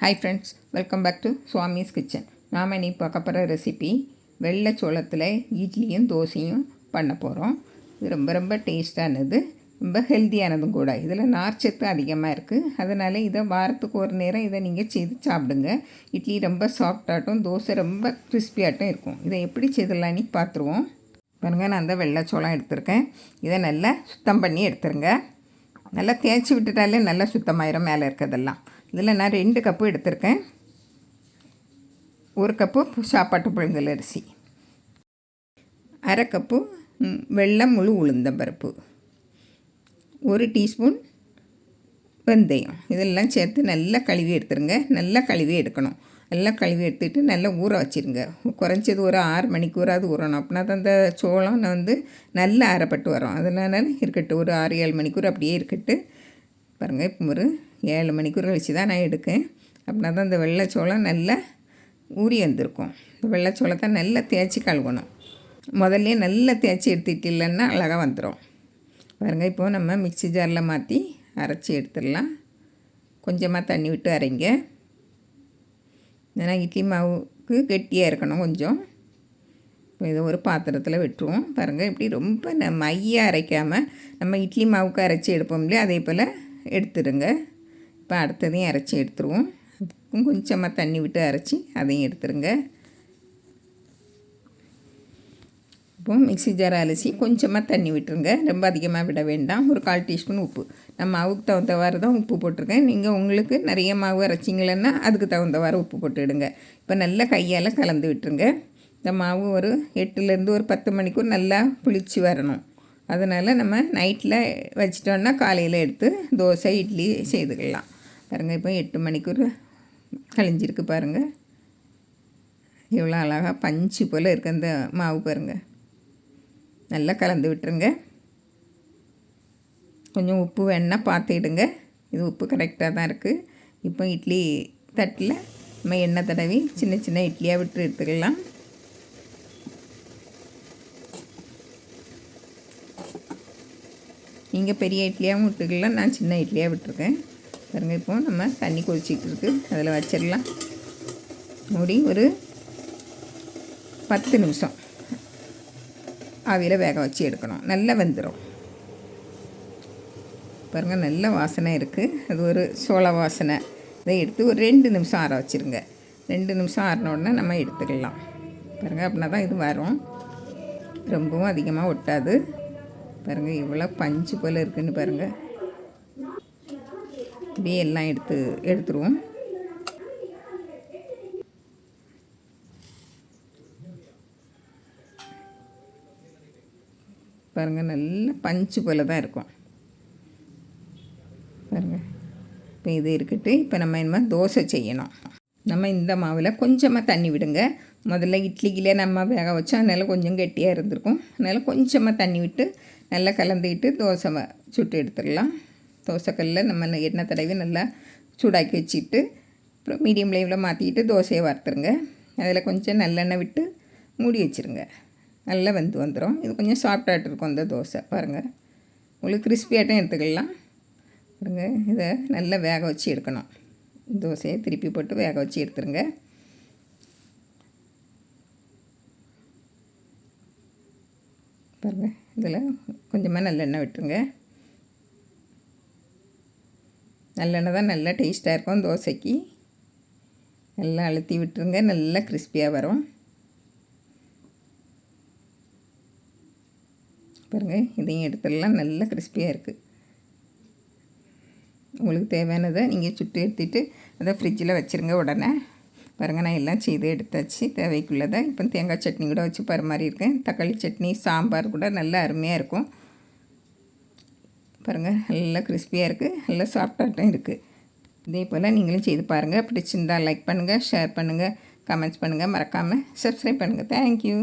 Hi friends welcome back to Swami's kitchen நாம் இன்னைக்கு பார்க்க போகிற ரெசிபி வெள்ளை சோளத்தில் இட்லியும் தோசையும் பண்ண போகிறோம் இது ரொம்ப ரொம்ப டேஸ்டானது ரொம்ப ஹெல்த்தியானதும் கூட. இதில் நார்ச்சத்து அதிகமாக இருக்குது அதனால் இதை வாரத்துக்கு ஒரு நேரம் இதை நீங்கள் செய்து சாப்பிடுங்க. இட்லி ரொம்ப சாஃப்டாகட்டும் தோசை ரொம்ப கிறிஸ்பியாகட்டும் இருக்கும். இதை எப்படி செய்தலான்னு பார்த்துருவோம். பாருங்கள் நான் அந்த வெள்ளைச்சோளம் எடுத்திருக்கேன். இதை நல்லா சுத்தம் பண்ணி எடுத்துருங்க. நல்லா தேய்ச்சி விட்டுட்டாலே நல்லா சுத்தமாயிரும் மேலே இருக்கிறதெல்லாம். இதில் நான் ரெண்டு கப்பு எடுத்திருக்கேன். ஒரு கப்பு சாப்பாட்டு புழுங்கல் அரிசி. அரை கப்பு வெள்ளம் முழு உளுந்தம்பருப்பு ஒரு டீஸ்பூன் வெந்தயம். இதெல்லாம் சேர்த்து நல்லா கழுவி எடுத்துருங்க. நல்லா கழுவி எடுக்கணும். எல்லாம் கழுவி எடுத்துகிட்டு நல்லா ஊற வச்சுருங்க. குறைஞ்சது ஒரு ஆறு மணிக்கு ஊறாது ஊறணும். அப்படின்னா தான் அந்த சோளம் வந்து நல்லா அரைப்பட்டு வரும். அதனால இருக்கட்டும். ஒரு ஆறு ஏழு மணிக்கூர் அப்படியே இருக்கட்டு. பாருங்கள் இப்போ ஒரு ஏழு மணிக்கூர் கழிச்சு தான் நான் எடுக்கேன். அப்படின்னா தான் இந்த வெள்ளைச்சோளம் நல்லா ஊறி வந்திருக்கும். இந்த வெள்ளைச்சோளத்தை நல்லா தேய்ச்சி கழுவணும். முதல்ல நல்லா தேய்ச்சி எடுத்துக்கிட்டு இல்லைன்னா அழகாக வந்துடும் பாருங்கள் இப்போது நம்ம மிக்சி ஜாரில் மாற்றி அரைச்சி எடுத்துடலாம். கொஞ்சமாக தண்ணி விட்டு அரைங்க. ஏன்னா இட்லி மாவுக்கு கெட்டியாக இருக்கணும் கொஞ்சம். இப்போ இதை ஒரு பாத்திரத்தில் விட்டுருவோம் பாருங்கள் இப்படி ரொம்ப ந மையாக அரைக்காமல் நம்ம இட்லி மாவுக்கு அரைச்சி எடுப்போம் இல்லையா? அதே போல் எடுத்துடுங்க. இப்போ அடுத்ததையும் அரைச்சி எடுத்துருவோம். அதுக்கும் கொஞ்சமாக தண்ணி விட்டு அரைச்சி அதையும் எடுத்துருங்க இப்போ மிக்சி ஜார் அலசி கொஞ்சமாக தண்ணி விட்டுருங்க. ரொம்ப அதிகமாக விட வேண்டாம். ஒரு கால் டீஸ்பூன் உப்பு. நம்ம மாவுக்கு தகுந்தவாறு தான் உப்பு போட்டிருக்கேன். நீங்கள் உங்களுக்கு நிறைய மாவு அரைச்சிங்களன்னா அதுக்கு தகுந்தவாறு உப்பு போட்டுவிடுங்க இப்போ நல்லா கையால் கலந்து விட்டுருங்க. இந்த மாவு ஒரு எட்டுலேருந்து ஒரு பத்து மணிக்கும் நல்லா புளிச்சு வரணும். அதனால் நம்ம நைட்டில் வச்சிட்டோன்னா காலையில் எடுத்து தோசை இட்லி செய்துக்கலாம். பாருங்கள் இப்போ எட்டு மணிக்கு ஒரு கழிஞ்சிருக்கு பாருங்கள் எவ்வளோ அழகாக பஞ்சு போல் இருக்க அந்த மாவு பாருங்கள் நல்லா கலந்து விட்டுருங்க. கொஞ்சம் உப்பு வேணால் பார்த்துடுங்க இது உப்பு கரெக்டாக தான் இருக்குது இப்போ இட்லி தட்டில் நம்ம எண்ணெய் தடவி சின்ன சின்ன இட்லியாக விட்டு எடுத்துக்கலாம். நீங்கள் பெரிய இட்லியாகவும் விட்டுக்கலாம். நான் சின்ன இட்லியாக விட்டுருக்கேன். பாருங்கள் இப்போ நம்ம தண்ணி கொதிச்சிட்டு இருக்குது அதில் வச்சிடலாம். மூடி ஒரு பத்து நிமிஷம். ஆவியில் வேக வச்சு எடுக்கணும். நல்லா வெந்துடும் பாருங்கள் நல்ல வாசனை இருக்குது அது ஒரு சோள வாசனை. இதை எடுத்து ஒரு ரெண்டு நிமிஷம் ஆற வச்சுருங்க. ரெண்டு நிமிஷம் ஆறின உடனே நம்ம எடுத்துக்கலாம். பாருங்கள் அப்படின்னா தான் இது வரும். ரொம்பவும் அதிகமாக ஒட்டாது. பாருங்கள் இவ்வளோ பஞ்சு போல் இருக்குதுன்னு பாருங்கள் இப்படியே எல்லாம் எடுத்து எடுத்துருவோம். பாருங்கள் நல்ல பஞ்சு போல் தான் இருக்கும். பாருங்கள் இப்போ இது இருக்கட்டு இப்போ நம்ம இனிமேல் தோசை செய்யணும். நம்ம இந்த மாவில் கொஞ்சமாக தண்ணி விடுங்க. முதல்ல இட்லிக்கிலே நம்ம வேக வச்சோம் அதனால் கொஞ்சம் கெட்டியாக இருந்திருக்கும். அதனால் கொஞ்சமாக தண்ணி விட்டு நல்லா கலந்துக்கிட்டு தோசை சுட்டு எடுத்துடலாம். தோசைக்கல்லில் நம்ம எண்ணெய் தடவி நல்லா சூடாக்கி வச்சுட்டு அப்புறம் மீடியம் ஃப்ளேமில் மாற்றிக்கிட்டு தோசையை வறுத்துருங்க. அதில் கொஞ்சம் நல்லெண்ணெய் விட்டு மூடி வச்சுருங்க. நல்லா வெந்து வந்துடும் இது கொஞ்சம் சாஃப்டாகிட்டு இருக்கும் அந்த தோசை. பாருங்கள் உங்களுக்கு கிறிஸ்பியாட்டும் எடுத்துக்கலாம். பாருங்க. இதை நல்லா வேக வச்சு எடுக்கணும். தோசையை திருப்பி போட்டு வேக வச்சு எடுத்துருங்க. பாருங்கள் இதில் கொஞ்சமாக நல்லெண்ணெய் விட்டுருங்க. நல்லெண்ணெய் தான் நல்லா டேஸ்ட்டாக இருக்கும் தோசைக்கு. நல்லா அழுத்தி விட்டுருங்க. நல்லா கிறிஸ்பியாக வரும். பாருங்கள் இதையும் எடுத்துடலாம். நல்லா கிறிஸ்பியாக இருக்குது உங்களுக்கு தேவையானதை நீங்கள் சுட்டு எடுத்துட்டு அதை ஃப்ரிட்ஜில் வச்சுருங்க உடனே. பாருங்கள் நான் எல்லாம் செய்து எடுத்தாச்சு. தேவைக்குள்ளதை இப்போ தேங்காய் சட்னி கூட வச்சு இருக்கேன். தக்காளி சட்னி சாம்பார் கூட நல்லா அருமையாக இருக்கும். பாருங்கள் நல்லா கிறிஸ்பியாக இருக்குது நல்லா சாஃப்டாகட்டும் இருக்குது இதே போல் நீங்களும் செய்து பாருங்கள் பிடிச்சிருந்தால் லைக் பண்ணுங்கள் ஷேர் பண்ணுங்கள் கமெண்ட்ஸ் பண்ணுங்கள் மறக்காமல் சப்ஸ்கிரைப் பண்ணுங்கள் தேங்க்யூ